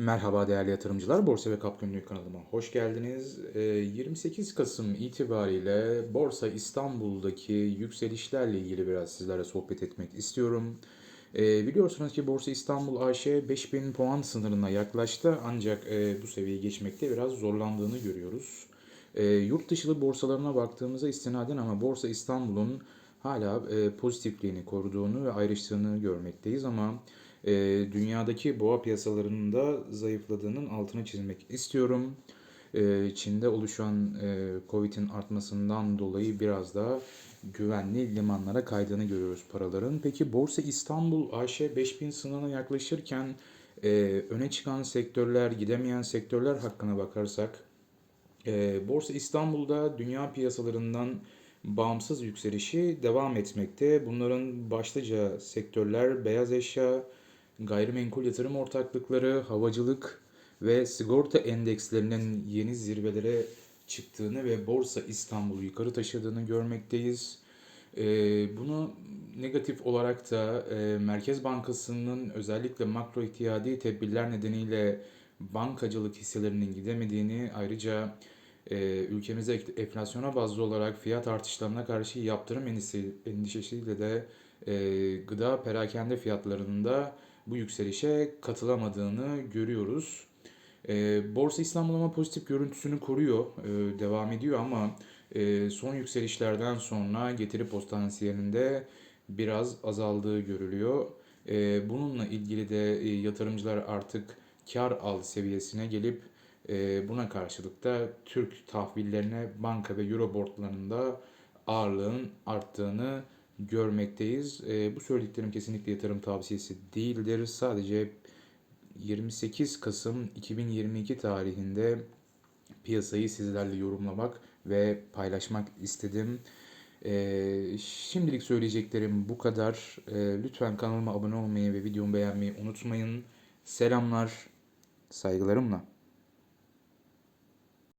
Merhaba değerli yatırımcılar, Borsa ve Kap Günlüğü kanalıma hoş geldiniz. Ee, 28 Kasım itibariyle Borsa İstanbul'daki yükselişlerle ilgili biraz sizlerle sohbet etmek istiyorum. Ee, biliyorsunuz ki Borsa İstanbul AŞ 5000 puan sınırına yaklaştı ancak e, bu seviyeyi geçmekte biraz zorlandığını görüyoruz. E, yurt dışılı borsalarına baktığımızda istinaden ama Borsa İstanbul'un hala e, pozitifliğini koruduğunu ve ayrıştığını görmekteyiz ama e, dünyadaki boğa piyasalarının da zayıfladığının altını çizmek istiyorum. E, Çin'de oluşan e, Covid'in artmasından dolayı biraz daha güvenli limanlara kaydığını görüyoruz paraların. Peki Borsa İstanbul AŞ 5000 sınırına yaklaşırken e, öne çıkan sektörler, gidemeyen sektörler hakkına bakarsak e, Borsa İstanbul'da dünya piyasalarından bağımsız yükselişi devam etmekte. Bunların başlıca sektörler beyaz eşya, gayrimenkul yatırım ortaklıkları, havacılık ve sigorta endekslerinin yeni zirvelere çıktığını ve Borsa İstanbul'u yukarı taşıdığını görmekteyiz. Ee, bunu negatif olarak da e, Merkez Bankası'nın özellikle makro ihtiyadi tedbirler nedeniyle bankacılık hisselerinin gidemediğini ayrıca e, ülkemizde enflasyona bazlı olarak fiyat artışlarına karşı yaptırım endişesi- endişesiyle de e, gıda perakende fiyatlarında bu yükselişe katılamadığını görüyoruz. E, Borsa İstanbul ama pozitif görüntüsünü koruyor, e, devam ediyor ama e, son yükselişlerden sonra getiri potansiyelinde biraz azaldığı görülüyor. E, bununla ilgili de yatırımcılar artık kar al seviyesine gelip buna karşılık da Türk tahvillerine banka ve euro borslarında ağırlığın arttığını görmekteyiz. E, bu söylediklerim kesinlikle yatırım tavsiyesi değildir. Sadece 28 Kasım 2022 tarihinde piyasayı sizlerle yorumlamak ve paylaşmak istedim. Ee, şimdilik söyleyeceklerim bu kadar. Ee, lütfen kanalıma abone olmayı ve videomu beğenmeyi unutmayın. Selamlar, saygılarımla.